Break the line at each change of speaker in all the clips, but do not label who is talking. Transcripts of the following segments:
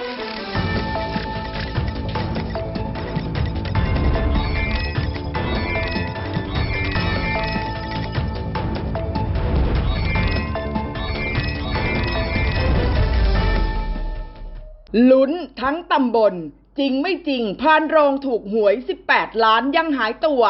ลุ้นทั้งตำบล จริงไม่จริงพานโรงถูกหวย 18 ล้านยังหายตัว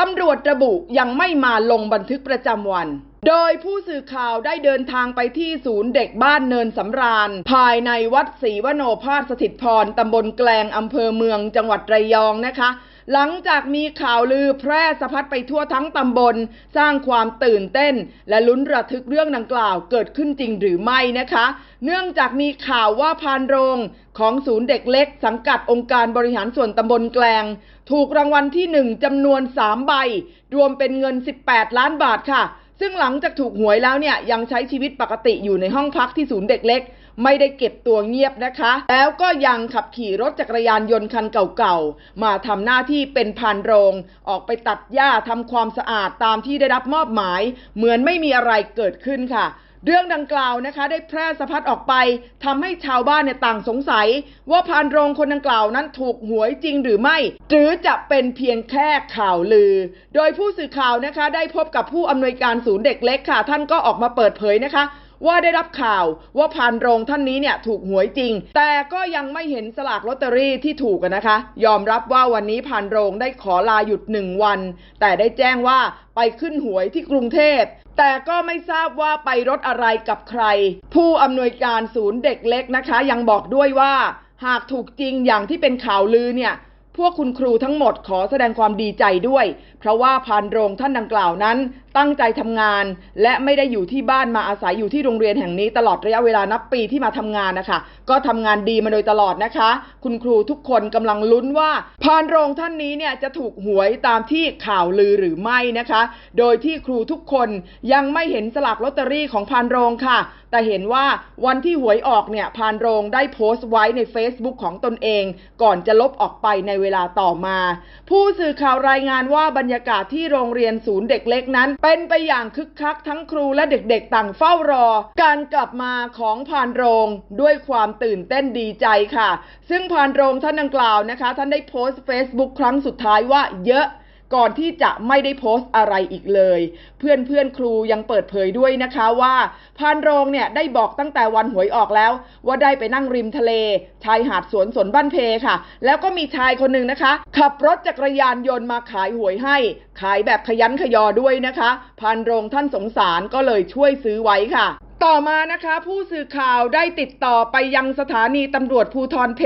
ตำรวจระบุยังไม่มาลงบันทึกประจำวันโดยผู้สื่อข่าวได้เดินทางไปที่ศูนย์เด็กบ้านเนินสำราญ ภายในวัดศรีวโนภาสสถิตพรตำบลแกลงอำเภอเมืองจังหวัดระยองนะคะ หลังจากมีข่าวลือแพร่สะพัดไปทั่วทั้งตำบล สร้างความตื่นเต้น และลุ้นระทึกเรื่องดังกล่าวเกิดขึ้นจริงหรือไม่นะคะ เนื่องจากมีข่าวว่าพานโรงของศูนย์เด็กเล็ก สังกัดองค์การบริหารส่วนตำบลแกลง ถูกรางวัลที่หนึ่งจำนวน 3 ใบ รวมเป็นเงิน 18 ล้านบาทค่ะ ซึ่งหลังจากถูกหวยแล้วเนี่ยยังใช้ชีวิตปกติอยู่ในห้องพักที่ศูนย์เด็กเล็ก ไม่ได้เก็บตัวเงียบนะคะ แล้วก็ยังขับขี่รถจักรยานยนต์คันเก่าๆ มาทำหน้าที่เป็นพานโรง ออกไปตัดหญ้าทำความสะอาดตามที่ได้รับมอบหมาย เหมือนไม่มีอะไรเกิดขึ้นค่ะ เรื่องดังกล่าวนะคะได้แพร่สะพัดออกไปทำให้ชาวบ้านเนี่ยต่างสงสัย ว่าพานโรงคนดังกล่าวนั้นถูกหวยจริงหรือไม่ หรือจะเป็นเพียงแค่ข่าวลือ โดยผู้สื่อข่าวนะคะได้พบกับผู้อำนวยการศูนย์เด็กเล็กค่ะ ท่านก็ออกมาเปิดเผยนะคะว่าได้รับข่าวว่าพานโรงท่านนี้เนี่ยถูกหวยจริง แต่ก็ยังไม่เห็นสลากลอตเตอรี่ที่ถูกนะคะ ยอมรับว่าวันนี้พานโรงได้ขอลาหยุดหนึ่งวัน แต่ได้แจ้งว่าไปขึ้นหวยที่กรุงเทพ แต่ก็ไม่ทราบว่าไปรถอะไรกับใคร ผู้อำนวยการศูนย์เด็กเล็กนะคะ ยังบอกด้วยว่า หากถูกจริงอย่างที่เป็นข่าวลือเนี่ย พวกคุณครูทั้งหมดขอแสดงความดีใจด้วย เพราะว่าพานโรงท่านดังกล่าวนั้น ตั้งใจทำงาน และไม่ได้อยู่ที่บ้านมาอาศัยอยู่ที่โรงเรียนแห่งนี้ตลอดระยะเวลานับปีที่มาทำงานนะคะ ก็ทำงานดีมาโดยตลอดนะคะ คุณครูทุกคนกำลังลุ้นว่าพานโรงท่านนี้เนี่ยจะถูกหวยตามที่ข่าวลือหรือไม่นะคะ โดยที่ครูทุกคนยังไม่เห็นสลากลอตเตอรี่ของพานโรงค่ะ แต่เห็นว่าวันที่หวยออกเนี่ยพานโรงได้โพสต์ไว้ใน Facebook ของตนเอง ก่อนจะลบออกไปในเวลาต่อมา ผู้สื่อข่าวรายงานว่าบรรยากาศที่โรงเรียนศูนย์เด็กเล็กนั้นเป็นไปอย่างคึกคักทั้งครูและเด็กๆต่างเฝ้ารอ การกลับมาของพานโรงด้วยความตื่นเต้นดีใจค่ะ ซึ่งพานโรงท่านดังกล่าวนะคะ ท่านได้โพสต์ Facebook ครั้งสุดท้ายว่าเยอะ ก่อนที่จะไม่ได้โพสต์อะไรอีกเลย เพื่อนเพื่อนครูยังเปิดเผยด้วยนะคะว่าพานโรงเนี่ยได้บอกตั้งแต่วันหวยออกแล้ว ว่าได้ไปนั่งริมทะเล ชายหาดสวนสนบ้านเพค่ะ แล้วก็มีชายคนหนึ่งนะคะ ขับรถจักรยานยนต์มาขายหวยให้ ขายแบบขยันขยอด้วยนะคะพานโรงท่านสงสารก็เลยช่วยซื้อไว้ค่ะต่อมานะคะ ผู้สื่อข่าวได้ติดต่อไปยังสถานีตำรวจภูทรเพ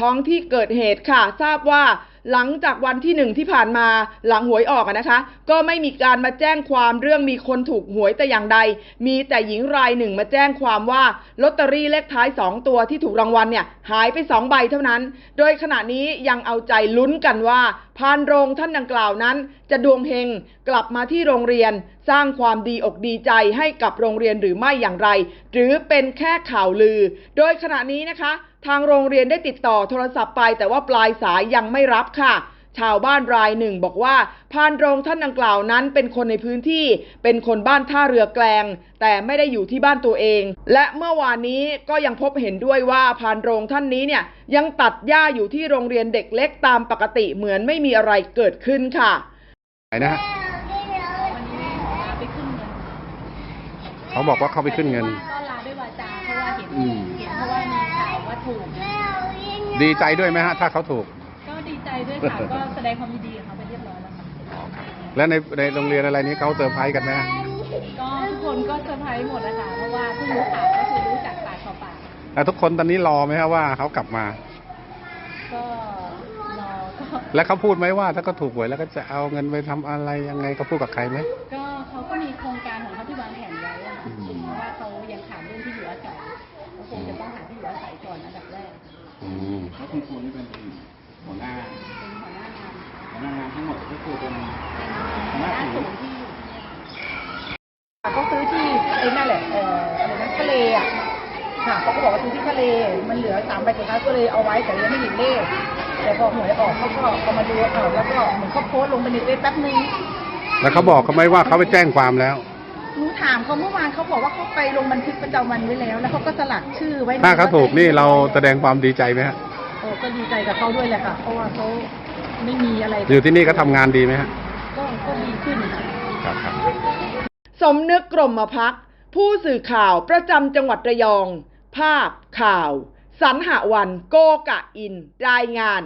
ท้องที่เกิดเหตุค่ะ ทราบว่า หลังจากวันที่หนึ่งที่ผ่านมาหลังหวยออกนะคะ ก็ไม่มีการมาแจ้งความเรื่องมีคนถูกหวยแต่อย่างใด มีแต่หญิงรายหนึ่งมาแจ้งความว่าลอตเตอรี่เลขท้าย 2 ตัวที่ถูกรางวัลเนี่ยหายไป 2 ใบเท่านั้น โดยขณะนี้ยังเอาใจลุ้นกันว่าพานโรงท่านดังกล่าวนั้น จะดวงเฮงกลับมาที่โรงเรียน สร้างความดีอกดีใจให้กับโรงเรียนหรือไม่อย่างไร หรือเป็นแค่ข่าวลือ โดยขณะนี้นะคะ ทางโรงเรียนได้ติดต่อโทรศัพท์ไป แต่ว่าปลายสายยังไม่รับค่ะ ชาวบ้านรายหนึ่งบอกว่าพานโรงท่านดังกล่าวนั้นเป็นคนในพื้นที่ เป็นคนบ้านท่าเรือแกลง แต่ไม่ได้อยู่ที่บ้านตัวเอง และเมื่อวานนี้ก็ยังพบเห็นด้วยว่าพานโรงท่านนี้เนี่ยยังตัดหญ้าอยู่ที่โรงเรียนเด็กเล็กตามปกติเหมือนไม่มีอะไรเกิดขึ้นค่ะ
ไหนนะฮะ
วันนี้ไปขึ้นเงิน
เขาบอกว่าเขาไปขึ้นเงิน
ก็ลาด้วยวาจาเพราะว่าเห็น ถูก
ดีใจด้วยไหมฮะ ถ้าเขาถูก
ก็ดีใจด้วยค่ะ ก็แสดงความยินดีกับเขาไปเรียบร้อยแล้วค่ะ
แล้วในในโรงเรียนอะไรนี้เขาเซอร์ไพรส์กันไหมฮะ
ก็ทุกคนก็เซอร์ไพรส์หมดนะคะเพราะว่าเพิ่งรู้ข่าวก็คือรู้จากปากต่อปาก
แล้วทุกคนตอนนี้รอไหมฮะว่าเขากลับมา
ก็รอก็
แล้วเขาพูดไหมว่าถ้าเขาถูกหวยแล้วก็จะเอาเงินไปทำอะไรยังไงเขาพูดกับใครไหม
ก็เขาก็มีโครงการของเขาที่วางแผนไว้
ม
แล้
วคุณครูนี่เป็นหัวหน้า
เป็นหัวหน้างาน
หัวหน้างานทั้งหมดก็คือเป็น
เป็นหัวหน้าศูนย์ที่อยู่เนี่ย
เขาซื้อที่ไอ้นั่นแหละเอ่ออะไรนะทะเลอะค่ะเขาก็บอกว่าซื้อที่ทะเลมันเหลือสามใบสุดท้ายก็เลยเอาไว้แต่ยังไม่เห็นเลขแต่พอหวยออกเขาก็เอามาดูเอาแล้วก็เหมือนเขาโพสต์ลงไปในเฟซแป๊บนึง
แล้วเขาบอกเขาไหมว่าเขาไปแจ้งความแล้ว
หนูถามเขาเมื่อวานเขาบอกว่าเขาไปลงบันทึกประจำวันไว้แล้ว แล้วเขาก็สลักชื่อไว้
ถ้าเขาถูกนี่เราแสดงความดีใจไหมฮะ
โอ้ก็ดีใจกับเขาด้วยแหละค่ะ เพราะว่าเขาไม่มีอะไร
อยู่ที่นี่ก็ทำงานดีไหมฮะ
ก็ก็ดีขึ้นค่ะ
ครับครับ
สมนึกกรมพัก ผู้สื่อข่าวประจำจังหวัดระยอง ภาพข่าวสันหวันโกกะอิน รายงาน